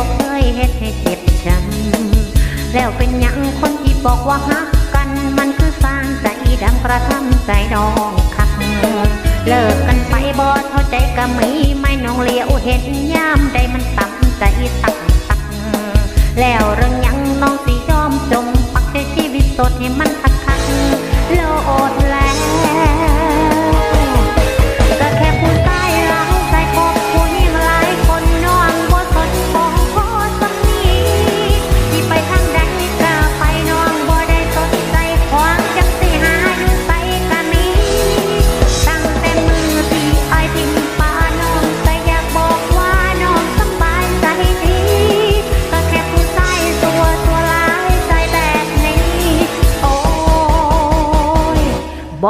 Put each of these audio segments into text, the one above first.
อกเคยเฮ็ดให้เจ็บช้ำแล้วเป็นยังคนที่บอกว่าฮักกันมันคือสร้างใจดำกระทำใจน้องคัก เลิกกันไปบอดเข้าใจก็มีไม่น้องเลี้ยวเห็นยามใดมันตับใจตักตัก แล้วเรื่องยังน้องสิยอมจมปักใจชีวิตสดให้มัน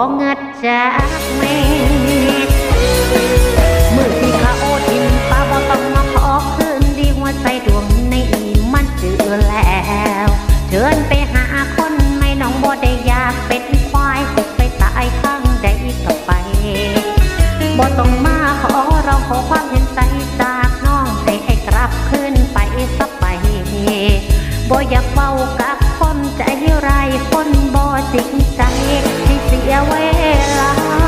บ่เงิดจากแม่มือที่เขาทิมป้าบ่ต้องมาขอคืนดีหัวใจดวงในอีมันเจือแล้วเชิญไปหาคนไม่น้องบ่ได้อยากเป็นควายติดไปตายข้างใดก็ไปบ่ต้องมาขอเราขอความเห็นใจจากน้องให้ให้กลับคืนไปสักไปบ่อยากเว้ากับคนใจร้ายคนบ่จริงใจ สียเวลา